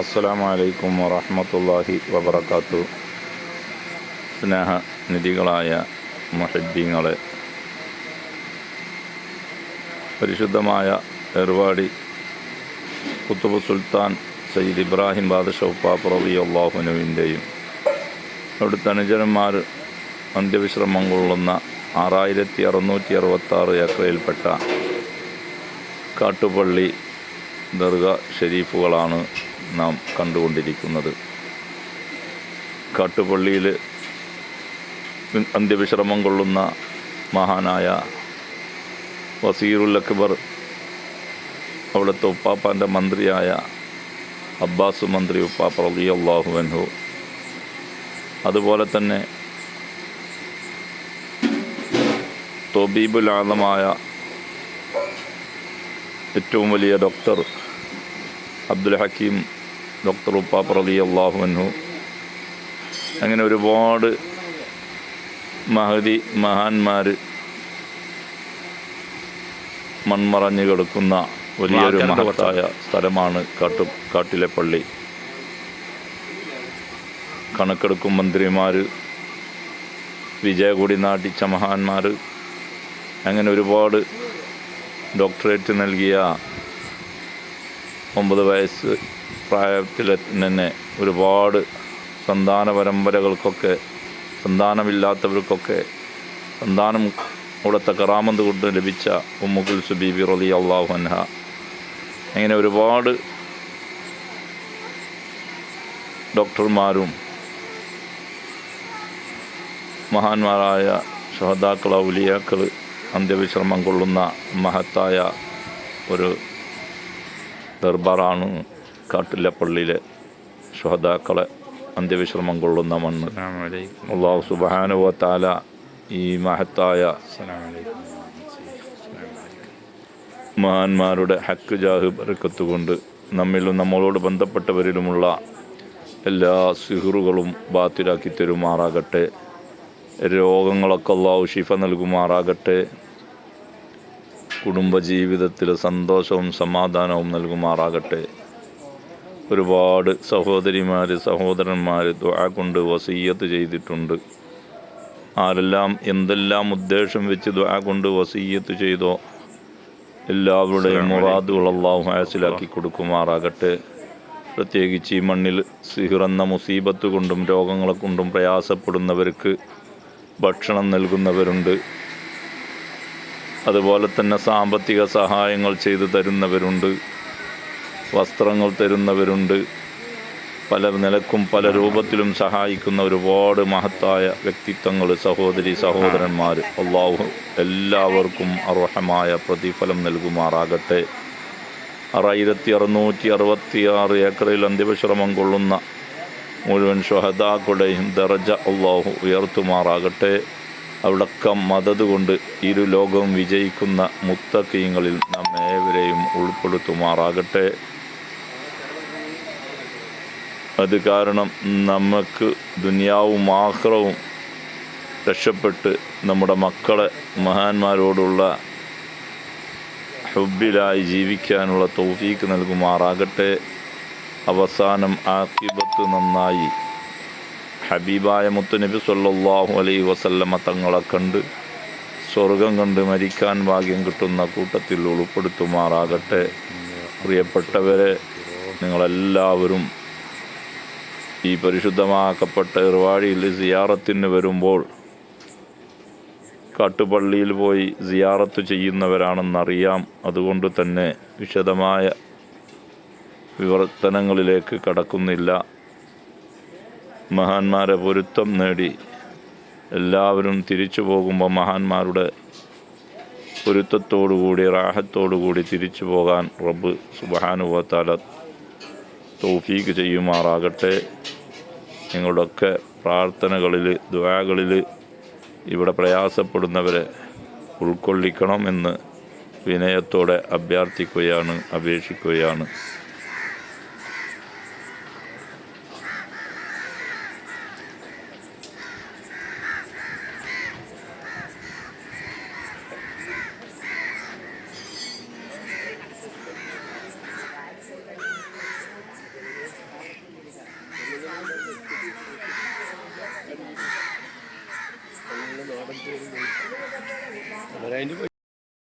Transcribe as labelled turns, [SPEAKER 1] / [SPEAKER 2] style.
[SPEAKER 1] അസ്സലാമു അലൈക്കും വറഹ്മത്തുള്ളാഹി വബറകാത്തു. സ്നേഹ നിധികളായ മൊഹബ്ബീങ്ങളെ പരിശുദ്ധമായ ഏർവാടി കുത്തുബ് സുൽത്താൻ സയ്യിദ് ഇബ്രാഹിം ബാദഷൗപ്പാപ്പ് റബി അള്ളാഹുനുവിന്റെയും അവിടുത്തെ അനുജനന്മാർ അന്ത്യവിശ്രമം കൊള്ളുന്ന ആറായിരത്തി അറുന്നൂറ്റി അറുപത്താറ് ഏക്കറയിൽപ്പെട്ട കാട്ടുപള്ളി ദർഗ ഷെരീഫുകളാണ് നാം കണ്ടുകൊണ്ടിരിക്കുന്നത്. കാട്ടുപള്ളിയിൽ അന്ത്യവിശ്രമം കൊള്ളുന്ന മഹാനായ വസീറുൽ അക്ബർ അവിടുത്തെ ഉപ്പാപ്പാന്റെ മന്ത്രിയായ അബ്ബാസ് മന്ത്രി ഉപ്പാപ്പ അള്ളാഹു അള്ളാഹുവൻഹു അതുപോലെ തന്നെ തൊബീബുൽ ഏറ്റവും വലിയ ഡോക്ടർ അബ്ദുൽ ഹക്കീം ഡോക്ടർ ഉപ്പാപ്പ റലി അള്ളാഹുവൻഹു അങ്ങനെ ഒരുപാട് മഹതി മഹാന്മാർ മൺമറഞ്ഞു കിടക്കുന്ന വലിയൊരു മഹത്തായ സ്ഥലമാണ് കാട്ടു കാട്ടിലെ പള്ളി കണക്കെടുക്കും മന്ത്രിമാർ വിജയകൂടി നാട്ടിച്ച മഹാന്മാർ അങ്ങനെ ഒരുപാട് ഡോക്ടറേറ്റ് നൽകിയ ഒമ്പത് വയസ്സ് പ്രായത്തിൽ തന്നെ ഒരുപാട് സന്താന പരമ്പരകൾക്കൊക്കെ സന്താനമില്ലാത്തവർക്കൊക്കെ സന്താനം അവിടുത്തെ കറാമന്ത് കൊണ്ട് ലഭിച്ച ഉമ്മുഖുൽ സുബീബി റലി അള്ളാഹു അൻഹ. അങ്ങനെ ഒരുപാട് ഡോക്ടർമാരും മഹാന്മാരായ ഷഹദാക്കൾ ഔലിയാക്കൾ അന്ത്യവിശ്രമം കൊള്ളുന്ന മഹത്തായ ഒരു ദർബാറാണ് കാട്ടിലെ പള്ളിയിലെ ഷഹദാക്കളെ അന്ത്യവിശ്രമം കൊള്ളുന്ന മണ്ണ്. അള്ളാഹു സുബാനുവ താല ഈ മഹത്തായ മഹാന്മാരുടെ ഹക്ക് ജാഹ് ബർക്കത്ത് കൊണ്ട് നമ്മിലും നമ്മളോട് ബന്ധപ്പെട്ടവരിലുമുള്ള എല്ലാ സിഹറുകളും ബാത്തിലാക്കി തരുമാറാകട്ടെ. രോഗങ്ങളൊക്കെ അള്ളാഹു ഷിഫ നൽകുമാറാകട്ടെ. കുടുംബജീവിതത്തിൽ സന്തോഷവും സമാധാനവും നൽകുമാറാകട്ടെ. ഒരുപാട് സഹോദരിമാർ സഹോദരന്മാർ ദ്വാ കൊണ്ട് വസീയത്ത് ചെയ്തിട്ടുണ്ട്. ആരെല്ലാം എന്തെല്ലാം ഉദ്ദേശം വെച്ച് ദ്വാ കൊണ്ട് വസീയത്ത് ചെയ്തോ എല്ലാവരുടെയും മുറാദുകൾ അള്ളാഹു ഹാസിലാക്കി കൊടുക്കുമാറാകട്ടെ. പ്രത്യേകിച്ച് ഈ മണ്ണിൽ സിഹിറന്ന മുസീബത്ത് കൊണ്ടും രോഗങ്ങളെ കൊണ്ടും പ്രയാസപ്പെടുന്നവർക്ക് ഭക്ഷണം നൽകുന്നവരുണ്ട്. അതുപോലെ തന്നെ സാമ്പത്തിക സഹായങ്ങൾ ചെയ്തു തരുന്നവരുണ്ട്. വസ്ത്രങ്ങൾ തരുന്നവരുണ്ട്. പല നിലക്കും പല രൂപത്തിലും സഹായിക്കുന്ന ഒരുപാട് മഹത്തായ വ്യക്തിത്വങ്ങൾ സഹോദരി സഹോദരന്മാർ അള്ളാഹു എല്ലാവർക്കും അർഹമായ പ്രതിഫലം നൽകുമാറാകട്ടെ. ആറായിരത്തി അറുന്നൂറ്റി അറുപത്തി ആറ് ഏക്കറിൽ അന്തിമശ്രമം കൊള്ളുന്ന മുഴുവൻ ഷഹദാക്കളുടെയും ദറജ അള്ളാഹു ഉയർത്തുമാറാകട്ടെ. അവിടക്ക മതത് കൊണ്ട് ഇരു ലോകവും വിജയിക്കുന്ന മുത്തക്കീങ്ങളിൽ നമ്മേവരെയും ഉൾപ്പെടുത്തുമാറാകട്ടെ. അത് കാരണം നമുക്ക് ദുനിയാവും ആഹ്റവും രക്ഷപ്പെട്ട് നമ്മുടെ മക്കളെ മഹാന്മാരോടുള്ള ഹുബിലായി ജീവിക്കാനുള്ള തൗഫീക്ക് നൽകുമാറാകട്ടെ. അവസാനം ആക്കിബത്ത് നന്നായി. ഹബീബായ മുത്തുനബി സല്ലാഹു അലൈ വസല്ലമ തങ്ങളെ കണ്ട് സ്വർഗം കണ്ട് മരിക്കാൻ ഭാഗ്യം കിട്ടുന്ന കൂട്ടത്തിൽ ഉൾപ്പെടുത്തുമാറാകട്ടെ. പ്രിയപ്പെട്ടവരെ നിങ്ങളെല്ലാവരും ഈ പരിശുദ്ധമാക്കപ്പെട്ട ഇറവാഴിയിൽ സിയാറത്തിന് വരുമ്പോൾ കാട്ടുപള്ളിയിൽ പോയി സിയാറത്ത് ചെയ്യുന്നവരാണെന്നറിയാം. അതുകൊണ്ട് തന്നെ വിശദമായ വിവർത്തനങ്ങളിലേക്ക് കടക്കുന്നില്ല. മഹാന്മാരെ പൊരുത്തം നേടി എല്ലാവരും തിരിച്ചു പോകുമ്പോൾ മഹാന്മാരുടെ പൊരുത്തത്തോടുകൂടി റാഹത്തോടുകൂടി തിരിച്ചു പോകാൻ റബ്ബ് സുബാനുവത്താല തൗഫീക്ക് ചെയ്യുമാറാകട്ടെ. നിങ്ങളുടെയൊക്കെ പ്രാർത്ഥനകളിൽ ദ്വാകളിൽ ഇവിടെ പ്രയാസപ്പെടുന്നവരെ ഉൾക്കൊള്ളിക്കണമെന്ന് വിനയത്തോടെ അഭ്യർത്ഥിക്കുകയാണ് അപേക്ഷിക്കുകയാണ്.
[SPEAKER 2] അവരതിന്റെ